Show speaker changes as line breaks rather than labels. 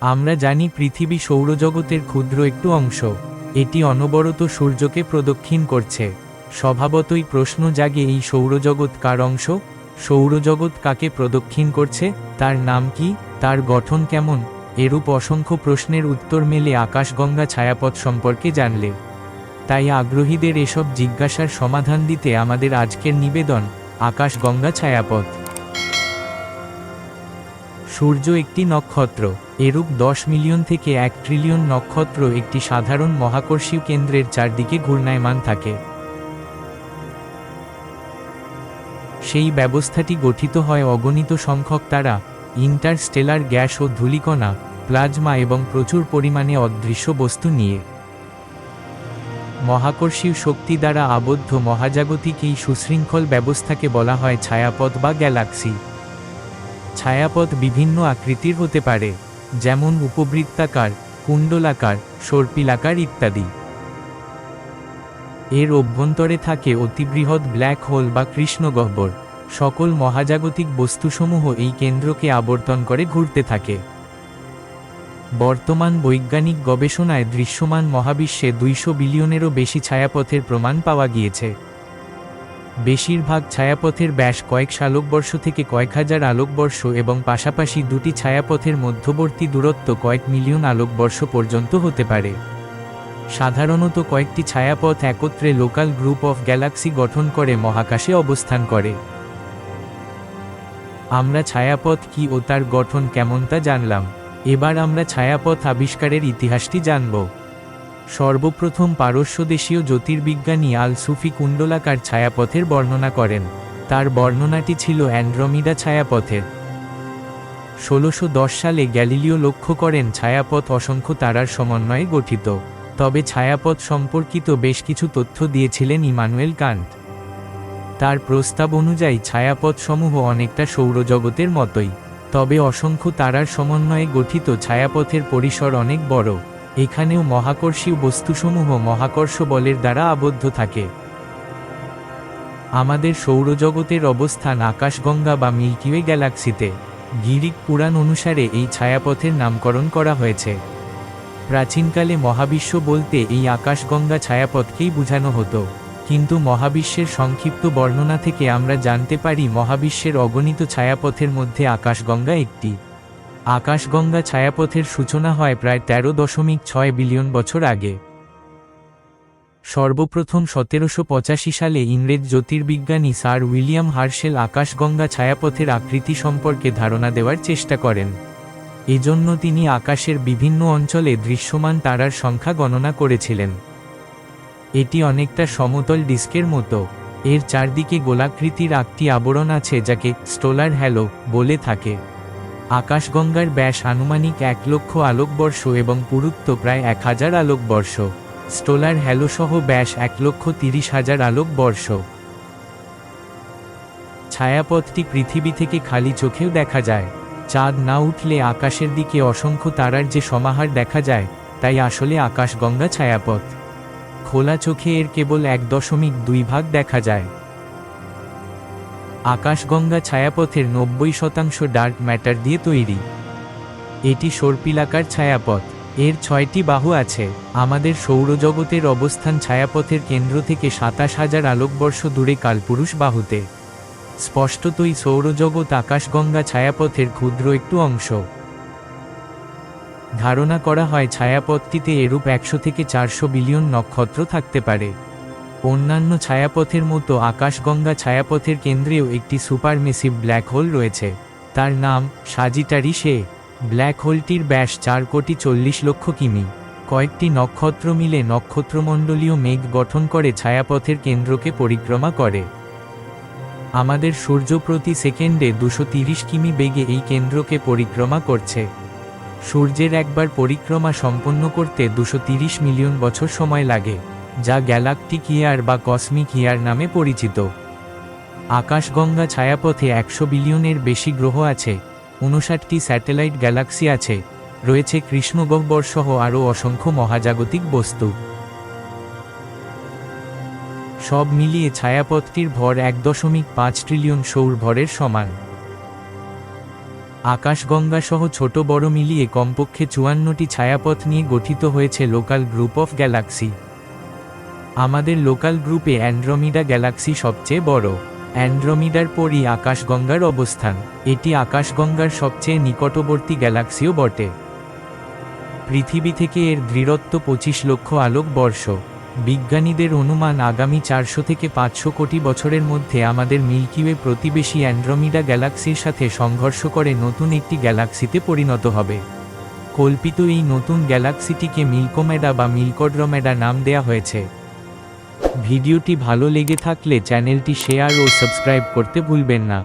আমরা জানি পৃথিবী সৌরজগতের ক্ষুদ্র একটু অংশ। এটি অনবরত সূর্যকে প্রদক্ষিণ করছে। স্বভাবতই প্রশ্ন জাগে এই সৌরজগৎ কার অংশ? সৌরজগৎ কাকে প্রদক্ষিণ করছে? তার নাম কি? তার গঠন কেমন? এরূপ অসংখ্য প্রশ্নের উত্তর মেলে আকাশগঙ্গা ছায়াপথ সম্পর্কে জানলে। তাই আগ্রহীদের এসব জিজ্ঞাসার সমাধান দিতে আমাদের আজকের নিবেদন, আকাশগঙ্গা ছায়াপথ। সূর্য একটি নক্ষত্র, এরূপ দশ মিলিয়ন থেকে এক ট্রিলিয়ন নক্ষত্র একটি সাধারণ মহাকর্ষীয় কেন্দ্রের চারদিকে ঘূর্ণায়মান থাকে। সেই ব্যবস্থাটি গঠিত হয় অগণিত সংখ্যক তারা, ইন্টারস্টেলার গ্যাস ও ধূলিকণা, প্লাজমা এবং প্রচুর পরিমাণে অদৃশ্য বস্তু নিয়ে। মহাকর্ষীয় শক্তি দ্বারা আবদ্ধ মহাজাগতিক এই সুশৃঙ্খল ব্যবস্থাকে বলা হয় ছায়াপথ বা গ্যালাক্সি। ছায়াপথ বিভিন্ন আকৃতির হতে পারে, যেমন উপবৃত্তাকার, কুণ্ডলাকার, সর্পিলাকার ইত্যাদি। এর অভ্যন্তরে থাকে অতিবৃহৎ ব্ল্যাক হোল বা কৃষ্ণগহ্বর সকল মহাজাগতিক বস্তুসমূহ এই কেন্দ্রকে আবর্তন করে ঘুরতে থাকে। বর্তমান বৈজ্ঞানিক গবেষণায় দৃশ্যমান মহাবিশ্বে দুইশো বিলিয়নেরও বেশি ছায়াপথের প্রমাণ পাওয়া গিয়েছে। বেশিরভাগ ছায়াপথের ব্যাস কয়েক আলোকবর্ষ থেকে কয়েক হাজার আলোকবর্ষ এবং পাশাপাশি দুটি ছায়াপথের মধ্যবর্তী দূরত্ব কয়েক মিলিয়ন আলোকবর্ষ পর্যন্ত হতে পারে। সাধারণত কয়েকটি ছায়াপথ একত্রে লোকাল গ্রুপ অফ গ্যালাক্সি গঠন করে মহাকাশে অবস্থান করে। আমরা ছায়াপথ কি ও তার গঠন কেমন তা জানলাম। এবার আমরা ছায়াপথ আবিষ্কারের ইতিহাসটি জানব। সর্বপ্রথম পারস্যদেশীয় জ্যোতির্বিজ্ঞানী আল সুফি কুণ্ডলাকার ছায়াপথের বর্ণনা করেন। তার বর্ণনাটি ছিল অ্যান্ড্রোমিডা ছায়াপথের। ষোলোশো সালে গ্যালিলিও লক্ষ্য করেন ছায়াপথ অসংখ্য তারার সমন্বয়ে গঠিত। তবে ছায়াপথ সম্পর্কিত বেশ কিছু তথ্য দিয়েছিলেন ইমানুয়েল কান্ট। তার প্রস্তাব অনুযায়ী ছায়াপথসমূহ অনেকটা সৌরজগতের মতোই। তবে অসংখ্য তারার সমন্বয়ে গঠিত ছায়াপথের পরিসর অনেক বড়। এখানেও মহাকর্ষীয় বস্তুসমূহ মহাকর্ষ বলের দ্বারা আবদ্ধ থাকে। আমাদের সৌরজগতের অবস্থান আকাশগঙ্গা বা মিল্কিওয়ে গ্যালাক্সিতে। গিরিক পুরাণ অনুসারে এই ছায়াপথের নামকরণ করা হয়েছে। প্রাচীনকালে মহাবিশ্ব বলতে এই আকাশগঙ্গা ছায়াপথকেই বোঝানো হতো। কিন্তু মহাবিশ্বের সংক্ষিপ্ত বর্ণনা থেকে আমরা জানতে পারি মহাবিশ্বের অগণিত ছায়াপথের মধ্যে আকাশগঙ্গা একটি। আকাশগঙ্গা ছায়াপথের সূচনা হয় প্রায় তেরো দশমিক ছয় বিলিয়ন বছর আগে। সর্বপ্রথম সতেরোশো পঁচাশি সালে ইংরেজ জ্যোতির্বিজ্ঞানী স্যার উইলিয়াম হার্শেল আকাশগঙ্গা ছায়াপথের আকৃতি সম্পর্কে ধারণা দেওয়ার চেষ্টা করেন। এজন্য তিনি আকাশের বিভিন্ন অঞ্চলে দৃশ্যমান তারার সংখ্যা গণনা করেছিলেন। এটি অনেকটা সমতল ডিস্কের মতো। এর চারদিকে গোলাকৃতির আকটি আবরণ আছে যাকে স্টোলার হ্যালো বলে থাকে। আকাশগঙ্গার ব্যাস আনুমানিক এক লক্ষ আলোকবর্ষ এবং পুরুত্ব প্রায় এক হাজার আলোকবর্ষ। স্টোলার হ্যালো সহ ব্যাস এক লক্ষ তিরিশ হাজার আলোকবর্ষ। ছায়াপথটি পৃথিবী থেকে খালি চোখেও দেখা যায়। চাঁদ না উঠলে আকাশের দিকে অসংখ্য তারার যে সমাহার দেখা যায়, তাই আসলে আকাশগঙ্গা ছায়াপথ। খোলা চোখে এর কেবল এক দশমিক দুই ভাগ দেখা যায়। আকাশগঙ্গা ছায়াপথের নব্বই শতাংশ ডার্ক ম্যাটার দিয়ে তৈরি। এটি সর্পিলাকার ছায়াপথ। এর ছয়টি বাহু আছে। আমাদের সৌরজগতের অবস্থান ছায়াপথের কেন্দ্র থেকে সাতাশ হাজার আলোকবর্ষ দূরে কালপুরুষ বাহুতে। স্পষ্টতই সৌরজগৎ আকাশগঙ্গা ছায়াপথের ক্ষুদ্র একটু অংশ। ধারণা করা হয় ছায়াপথটিতে এরূপ একশো থেকে চারশো বিলিয়ন নক্ষত্র থাকতে পারে। অন্যান্য ছায়াপথের মতো আকাশগঙ্গা ছায়াপথের কেন্দ্রেও একটি সুপারমেসিভ ব্ল্যাক হোল রয়েছে। তার নাম, সাজিটারি সে। ব্ল্যাক হোলটির ব্যাস চার কোটি চল্লিশ লক্ষ কিমি। কয়েকটি নক্ষত্র মিলে নক্ষত্রমণ্ডলীয় মেঘ গঠন করে ছায়াপথের কেন্দ্রকে পরিক্রমা করে। আমাদের সূর্য প্রতি সেকেন্ডে দুশো কিমি বেগে এই কেন্দ্রকে পরিক্রমা করছে। সূর্যের একবার পরিক্রমা সম্পন্ন করতে দুশো মিলিয়ন বছর সময় লাগে। যা গ্যালাকটিক ইয়ার বা কসমিক ইয়ার নামে পরিচিত। আকাশগঙ্গা ছায়াপথে একশো বিলিয়নের বেশি গ্রহ আছে, উনষাটটি স্যাটেলাইট গ্যালাক্সি আছে, রয়েছে কৃষ্ণগহ্বর সহ আরও অসংখ্য মহাজাগতিক বস্তু। সব মিলিয়ে ছায়াপথটির ভর এক দশমিক পাঁচ ট্রিলিয়ন সৌর ভরের সমান। আকাশগঙ্গা সহ ছোট বড় মিলিয়ে কমপক্ষে চুয়ান্নটি ছায়াপথ নিয়ে গঠিত হয়েছে লোকাল গ্রুপ অফ গ্যালাক্সি। আমাদের লোকাল গ্রুপে অ্যান্ড্রোমিডা গ্যালাক্সি সবচেয়ে বড়। অ্যান্ড্রোমিডার পরই আকাশগঙ্গার অবস্থান। এটি আকাশগঙ্গার সবচেয়ে নিকটবর্তী গ্যালাক্সিও বটে। পৃথিবী থেকে এর দৃঢ়ত্ব পঁচিশ লক্ষ আলোক বর্ষ। বিজ্ঞানীদের অনুমান আগামী চারশো থেকে পাঁচশো কোটি বছরের মধ্যে আমাদের মিল্কিওয়ে প্রতিবেশী অ্যান্ড্রোমিডা গ্যালাক্সির সাথে সংঘর্ষ করে নতুন একটি গ্যালাক্সিতে পরিণত হবে। কল্পিত এই নতুন গ্যালাক্সিটিকে মিল্কোমেডা বা মিল্কোড্রোমেডা নাম দেয়া হয়েছে। ভিডিওটি ভালো লেগে থাকলে চ্যানেলটি শেয়ার ও সাবস্ক্রাইব করতে ভুলবেন না।